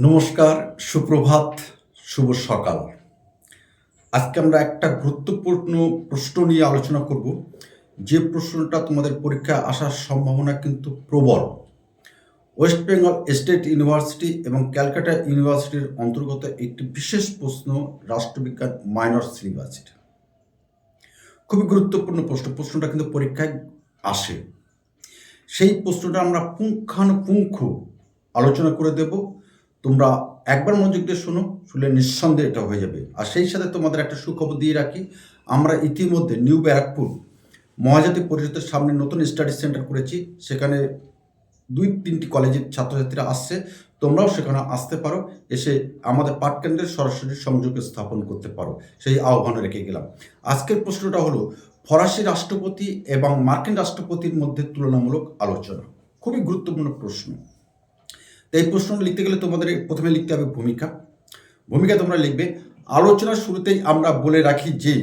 নমস্কার, সুপ্রভাত, শুভ সকাল। আজকে আমরা একটা গুরুত্বপূর্ণ প্রশ্ন নিয়ে আলোচনা করব। যে প্রশ্নটা তোমাদের পরীক্ষায় আসার সম্ভাবনা কিন্তু প্রবল। ওয়েস্ট বেঙ্গল স্টেট ইউনিভার্সিটি এবং ক্যালকাটা ইউনিভার্সিটির অন্তর্গত একটি বিশেষ প্রশ্ন রাষ্ট্রবিজ্ঞান মাইনর সিলেবাসের খুবই গুরুত্বপূর্ণ প্রশ্ন, প্রশ্নটা কিন্তু পরীক্ষায় আসে। সেই প্রশ্নটা আমরা পুঙ্খানুপুঙ্খ আলোচনা করে দেব। তোমরা একবার মনোযোগ দিয়ে শোনো, শুনলে নিঃসন্দেহে এটা হয়ে যাবে। আর সেই সাথে তোমাদের একটা সুখবর দিয়ে রাখি, আমরা ইতিমধ্যে নিউ ব্যারাকপুর মহাজাতি পরিষদের সামনে নতুন স্টাডি সেন্টার করেছি, সেখানে দুই তিনটি কলেজের ছাত্রছাত্রীরা আসছে, তোমরাও সেখানে আসতে পারো, এসে আমাদের পাঠকেন্দ্রের সরাসরি সংযোগ স্থাপন করতে পারো, সেই আহ্বান রেখে গেলাম। আজকের প্রশ্নটা হলো, ফরাসি রাষ্ট্রপতি এবং মার্কিন রাষ্ট্রপতির মধ্যে তুলনামূলক আলোচনা? খুবই গুরুত্বপূর্ণ প্রশ্ন। তো এই প্রশ্ন লিখতে গেলে তোমাদের প্রথমে লিখতে হবে ভূমিকা। ভূমিকা তোমরা লিখবে, আলোচনার শুরুতেই আমরা বলে রাখি যে,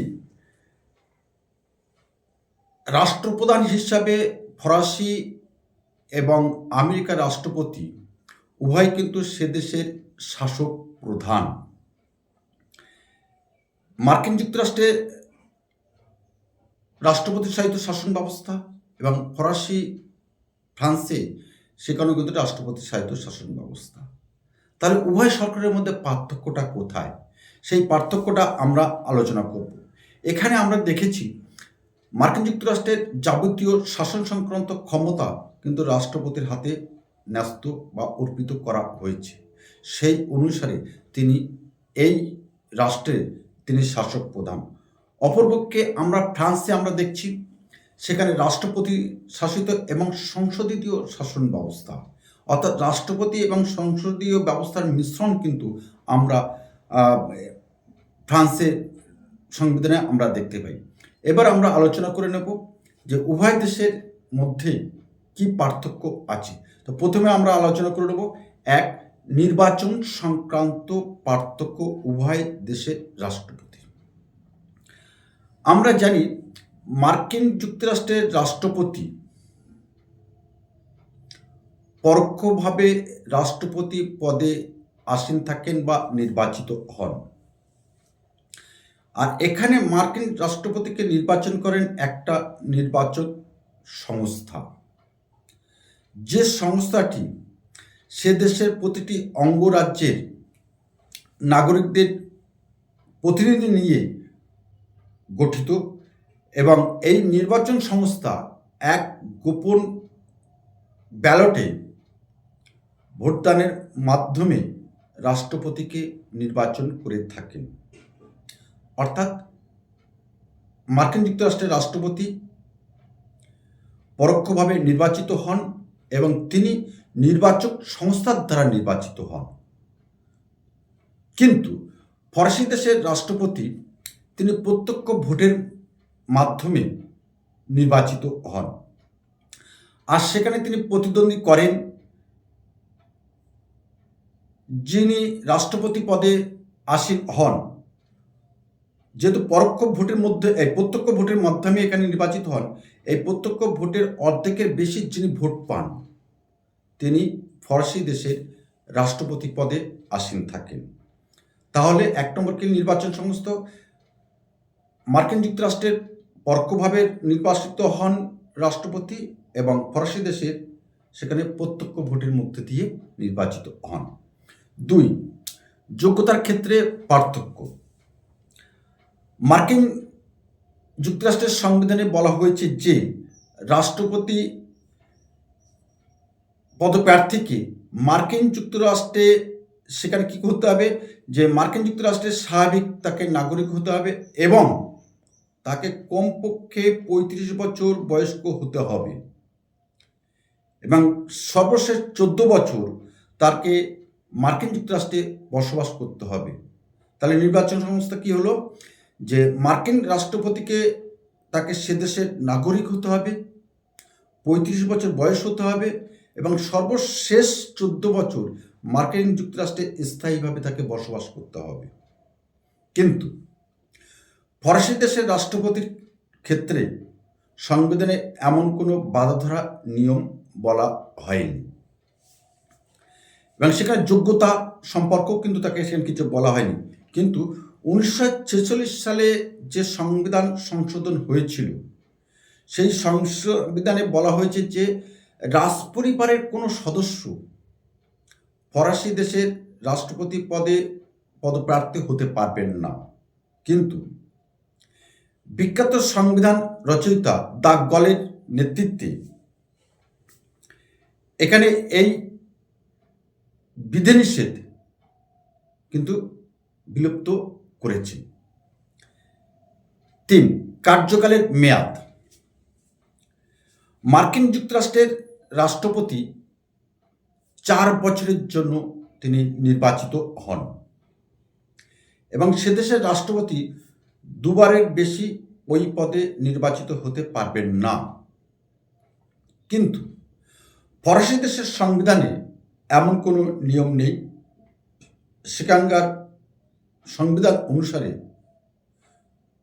রাষ্ট্রপ্রধান হিসাবে ফরাসি এবং আমেরিকার রাষ্ট্রপতি উভয় কিন্তু সে দেশের শাসক প্রধান। মার্কিন যুক্তরাষ্ট্রে রাষ্ট্রপতির সাহিত্য শাসন ব্যবস্থা এবং ফরাসি ফ্রান্সে সেখানেও কিন্তু রাষ্ট্রপতির সাহিত্য শাসন ব্যবস্থা। তাহলে উভয় সরকারের মধ্যে পার্থক্যটা কোথায়? সেই পার্থক্যটা আমরা আলোচনা করব। এখানে আমরা দেখেছি মার্কিন যুক্তরাষ্ট্রের যাবতীয় শাসন সংক্রান্ত ক্ষমতা কিন্তু রাষ্ট্রপতির হাতে ন্যস্ত বা অর্পিত করা হয়েছে। সেই অনুসারে তিনি এই রাষ্ট্রের তিনি শাসক প্রধান। অপরপক্ষে আমরা ফ্রান্সে আমরা দেখছি সেখানে রাষ্ট্রপতি শাসিত এবং সংসদীয় শাসন ব্যবস্থা। অর্থাৎ রাষ্ট্রপতি এবং সংসদীয় ব্যবস্থার মিশ্রণ কিন্তু আমরা ফ্রান্সের সংবিধানে আমরা দেখতে পাই। এবার আমরা আলোচনা করে নেব যে উভয় দেশের মধ্যে কি পার্থক্য আছে। তো প্রথমে আমরা আলোচনা করে নেব, এক, নির্বাচন সংক্রান্ত পার্থক্য উভয় দেশের রাষ্ট্রপতি। আমরা জানি মার্কিন যুক্তরাষ্ট্রের রাষ্ট্রপতি পরোক্ষভাবে রাষ্ট্রপতি পদে আসীন থাকেন বা নির্বাচিত হন। আর এখানে মার্কিন রাষ্ট্রপতিকে নির্বাচন করেন একটা নির্বাচক সংস্থা। যে সংস্থাটি সে দেশের প্রতিটি অঙ্গরাজ্যের নাগরিকদের প্রতিনিধি নিয়ে গঠিত এবং এই নির্বাচন সংস্থা এক গোপন ব্যালটে ভোটদানের মাধ্যমে রাষ্ট্রপতিকে নির্বাচন করে থাকেন। অর্থাৎ মার্কিন যুক্তরাষ্ট্রের রাষ্ট্রপতি পরোক্ষভাবে নির্বাচিত হন এবং তিনি নির্বাচক সংস্থার দ্বারা নির্বাচিত হন। কিন্তু ফরাসি দেশের রাষ্ট্রপতি তিনি প্রত্যক্ষ ভোটের মাধ্যমে নির্বাচিত হন। আর সেখানে তিনি প্রতিদ্বন্দ্বী করেন যিনি রাষ্ট্রপতি পদে আসীন হন। যেহেতু পরোক্ষ ভোটের মধ্যে, এই প্রত্যক্ষ ভোটের মাধ্যমে এখানে নির্বাচিত হন, এই প্রত্যক্ষ ভোটের অর্ধেকের বেশি যিনি ভোট পান, তিনি ফরাসি দেশের রাষ্ট্রপতি পদে আসীন থাকেন। তাহলে এক নম্বর কি নির্বাচন সমস্ত মার্কিন যুক্তরাষ্ট্রের পরোক্ষভাবে নির্বাচিত হন রাষ্ট্রপতি এবং ফরাসি দেশের সেখানে প্রত্যক্ষ ভোটের মধ্যে দিয়ে নির্বাচিত হন। দুই, যোগ্যতার ক্ষেত্রে পার্থক্য। মার্কিন যুক্তরাষ্ট্রের সংবিধানে বলা হয়েছে যে, রাষ্ট্রপতি পদপ্রার্থীকে মার্কিন যুক্তরাষ্ট্রে সেখানে কী করতে হবে? যে, মার্কিন যুক্তরাষ্ট্রের স্বাভাবিক তাকে নাগরিক হতে হবে এবং তাকে কমপক্ষে পঁয়ত্রিশ বছর বয়স্ক হতে হবে। এবং সর্বশেষ চোদ্দ বছর তাকে মার্কিন যুক্তরাষ্ট্রে বসবাস করতে হবে। তাহলে নির্বাচন সংস্থা কি হলো? যে মার্কিন রাষ্ট্রপতিকে তাকে সে দেশের নাগরিক হতে হবে, পঁয়ত্রিশ বছর বয়স হতে হবে এবং সর্বশেষ চোদ্দ বছর মার্কিন যুক্তরাষ্ট্রে স্থায়ীভাবে তাকে বসবাস করতে হবে। কিন্তু ফরাসি দেশের রাষ্ট্রপতির ক্ষেত্রে সংবিধানে এমন কোনো বাধা ধরা নিয়ম বলা হয়নি। এবং সেখানে যোগ্যতা সম্পর্কেও কিন্তু তাকে সেখানে কিছু বলা হয়নি। কিন্তু উনিশশো ছেচল্লিশ সালে যে সংবিধান সংশোধন হয়েছিল, সেই সংবিধানে বলা হয়েছে যে রাজপরিবারের কোনো সদস্য ফরাসি দেশের রাষ্ট্রপতি পদে পদপ্রার্থী হতে পারবেন না। কিন্তু বিখ্যাত সংবিধান রচয়িতা দা গলের নেতৃত্বে। এখানে এই বিধিনিষেধ কিন্তু বিলুপ্ত করেছে। তিন, কার্যকালের মেয়াদ। মার্কিন যুক্তরাষ্ট্রের রাষ্ট্রপতি চার বছরের জন্য তিনি নির্বাচিত হন এবং সে দেশের রাষ্ট্রপতি দুবারের বেশি ওই পদে নির্বাচিত হতে পারবেন না। কিন্তু ফরাসি দেশের সংবিধানে এমন কোনো নিয়ম নেই। সেখানকার সংবিধান অনুসারে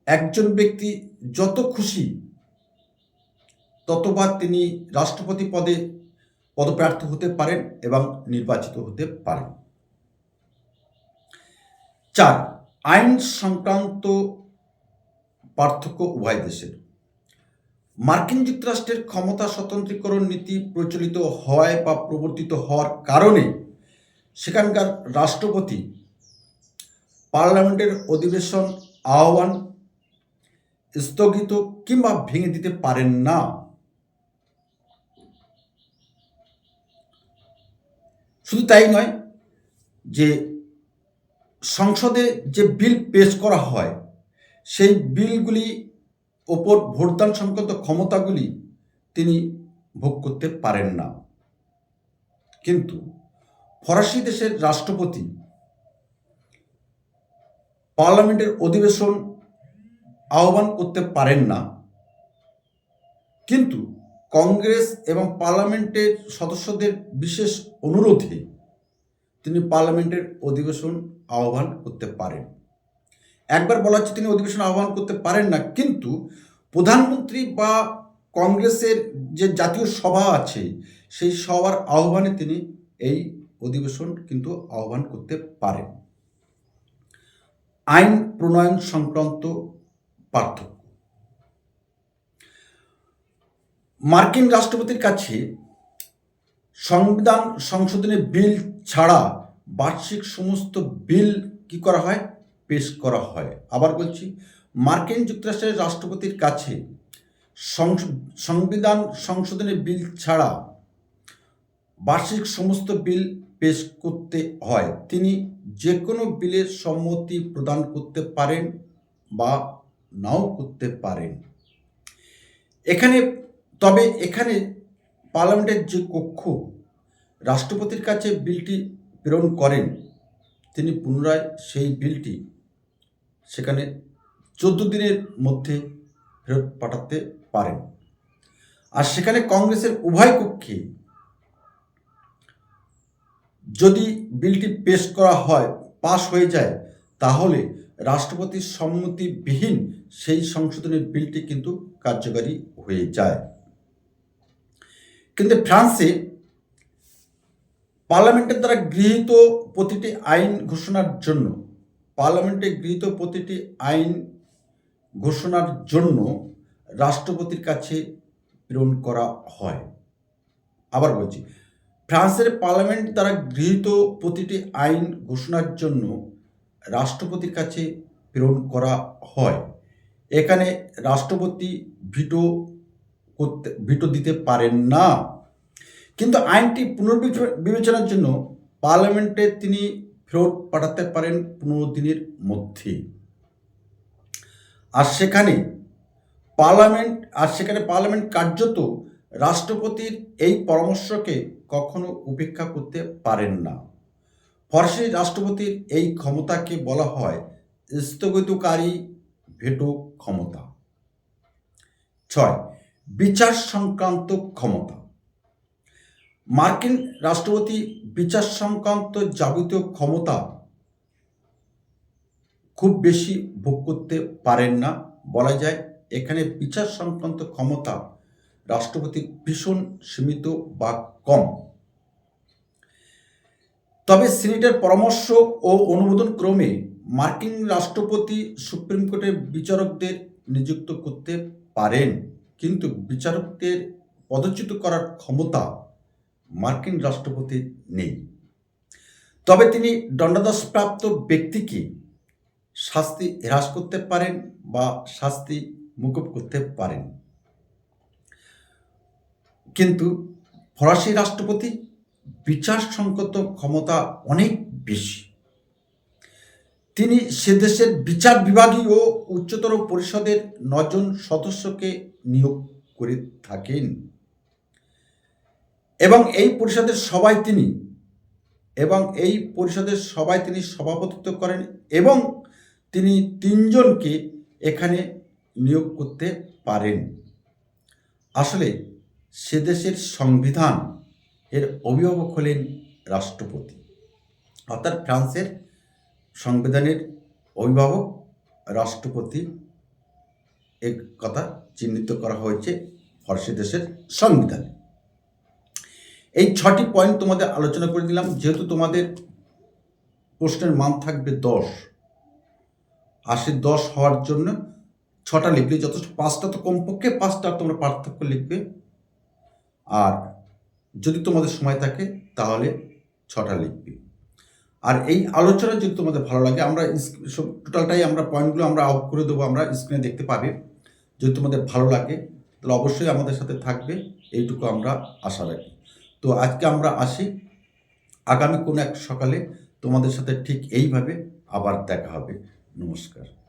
একজন ব্যক্তি যত খুশি ততবার তিনি রাষ্ট্রপতি পদে পদপ্রার্থী হতে পারেন এবং নির্বাচিত হতে পারেন। চার, আইন সংক্রান্ত পার্থক্য উভয় দেশের। মার্কিন যুক্তরাষ্ট্রের ক্ষমতা স্বতন্ত্রীকরণ নীতি প্রচলিত হওয়ায় বা প্রবর্তিত হওয়ার কারণে সেখানকার রাষ্ট্রপতি পার্লামেন্টের অধিবেশন আহ্বান স্থগিত কিংবা ভেঙে দিতে পারেন না। শুধু তাই নয় যে সংসদে যে বিল পেশ করা হয় সেই বিলগুলি ওপর ভোটদান সংক্রান্ত ক্ষমতাগুলি তিনি ভোগ করতে পারেন না। কিন্তু ফরাসি দেশের রাষ্ট্রপতি পার্লামেন্টের অধিবেশন আহ্বান করতে পারেন না। কিন্তু কংগ্রেস এবং পার্লামেন্টের সদস্যদের বিশেষ অনুরোধে তিনি পার্লামেন্টের অধিবেশন আহ্বান করতে পারেন। একবার বলা হচ্ছে তিনি অধিবেশন আহ্বান করতে পারেন না, কিন্তু প্রধানমন্ত্রী বা কংগ্রেসের যে জাতীয় সভা আছে, সেই সভার আহ্বানে তিনি এই অধিবেশন কিন্তু আহ্বান করতে পারেন। আইন প্রণয়ন সংক্রান্ত পার্থক্য। মার্কিন রাষ্ট্রপতির কাছে সংবিধান সংশোধনের বিল ছাড়া বার্ষিক সমস্ত বিল কি করা হয়? পেশ করা হয়। আবার বলছি, মার্কিন যুক্তরাষ্ট্রের রাষ্ট্রপতির কাছে সংবিধান সংশোধনের বিল ছাড়া বার্ষিক সমস্ত বিল পেশ করতে হয়। তিনি যে কোনো বিলের সম্মতি প্রদান করতে পারেন বা নাও করতে পারেন। এখানে, তবে এখানে পার্লামেন্টের যে কক্ষ, রাষ্ট্রপতির কাছে বিলটি প্রেরণ করেন। তিনি পুনরায় সেই বিলটি সেখানে চোদ্দ দিনের মধ্যে ফেরত পাঠাতে পারেন। আর সেখানে কংগ্রেসের উভয় কক্ষে যদি বিলটি পেশ করা হয়, পাশ হয়ে যায়, তাহলে রাষ্ট্রপতির সম্মতিবিহীন সেই সংশোধনের বিলটি কিন্তু কার্যকারী হয়ে যায়। কিন্তু ফ্রান্সে পার্লামেন্টের দ্বারা গৃহীত প্রতিটি আইন ঘোষণার জন্য পার্লামেন্টে গৃহীত প্রতিটি আইন ঘোষণার জন্য রাষ্ট্রপতির কাছে প্রেরণ করা হয়। আবার বলছি, ফ্রান্সের পার্লামেন্ট দ্বারা গৃহীত প্রতিটি আইন ঘোষণার জন্য রাষ্ট্রপতির কাছে প্রেরণ করা হয়। এখানে রাষ্ট্রপতি ভিটো করতে, ভিটো দিতে পারেন না। কিন্তু আইনটি পুনর্বিবেচনার জন্য পার্লামেন্টে তিনি ফেরত পাঠাতে পারেন পনেরো দিনের মধ্যে আর সেখানে পার্লামেন্ট, আর সেখানে পার্লামেন্ট কার্যত রাষ্ট্রপতির এই পরামর্শকে কখনো উপেক্ষা করতে পারেন না। ফরাসি রাষ্ট্রপতির এই ক্ষমতাকে বলা হয় স্থগিতকারী ভেটো ক্ষমতা। ছয়, বিচার সংক্রান্ত ক্ষমতা। মার্কিন রাষ্ট্রপতি বিচার সংক্রান্ত যাবতীয় ক্ষমতা খুব বেশি ভোগ করতে পারেন না। বলা যায়, এখানে বিচার সংক্রান্ত ক্ষমতা রাষ্ট্রপতি ভীষণ সীমিত বা কম। তবে সিনেটের পরামর্শ ও অনুমোদন ক্রমে মার্কিন রাষ্ট্রপতি সুপ্রিম কোর্টের বিচারকদের নিযুক্ত করতে পারেন। কিন্তু বিচারকদের পদচ্যুত করার ক্ষমতা মার্কিন রাষ্ট্রপতি নেই। তবে তিনি দণ্ডাদেশপ্রাপ্ত ব্যক্তিকে শাস্তি হ্রাস করতে পারেন বা শাস্তি মুকুব করতে পারেন। কিন্তু ফরাসি রাষ্ট্রপতি বিচার সংক্রান্ত ক্ষমতা অনেক বেশি। তিনি সে দেশের বিচার বিভাগীয় উচ্চতর পরিষদের নজন সদস্যকে নিয়োগ করে থাকেন। এবং এই পরিষদের সবাই তিনি, এবং এই পরিষদের সবাই তিনি সভাপতিত্ব করেন এবং তিনি তিনজনকে এখানে নিয়োগ করতে পারেন। আসলে সে দেশের সংবিধান এর অভিভাবক হলেন রাষ্ট্রপতি, অর্থাৎ ফ্রান্সের সংবিধানের অভিভাবক রাষ্ট্রপতি এর কথা চিহ্নিত করা হয়েছে ফরাসি দেশের সংবিধানে। এই ছটি পয়েন্ট তোমাদের আলোচনা করে দিলাম। যেহেতু তোমাদের প্রশ্নের মান থাকবে দশ আশি দশ হওয়ার জন্য ছটা লিখলে যথেষ্ট, পাঁচটা তো কমপক্ষে পাঁচটা তোমরা পার্থক্য লিখবে। আর যদি তোমাদের সময় থাকে, তাহলে ছটা লিখবে। আর এই আলোচনা যদি তোমাদের ভালো লাগে, আমরা টোটালটাই আমরা পয়েন্টগুলো আমরা আউট করে দেবো, আমরা স্ক্রিনে দেখতে পাবে। যদি তোমাদের ভালো লাগে, তাহলে অবশ্যই আমাদের সাথে থাকবে। এইটুকু আমরা আশা রাখি। তো আজকে আমরা আসি। আগামী কোনো এক সকালে তোমাদের সাথে ঠিক এইভাবে আবার দেখা হবে। নমস্কার।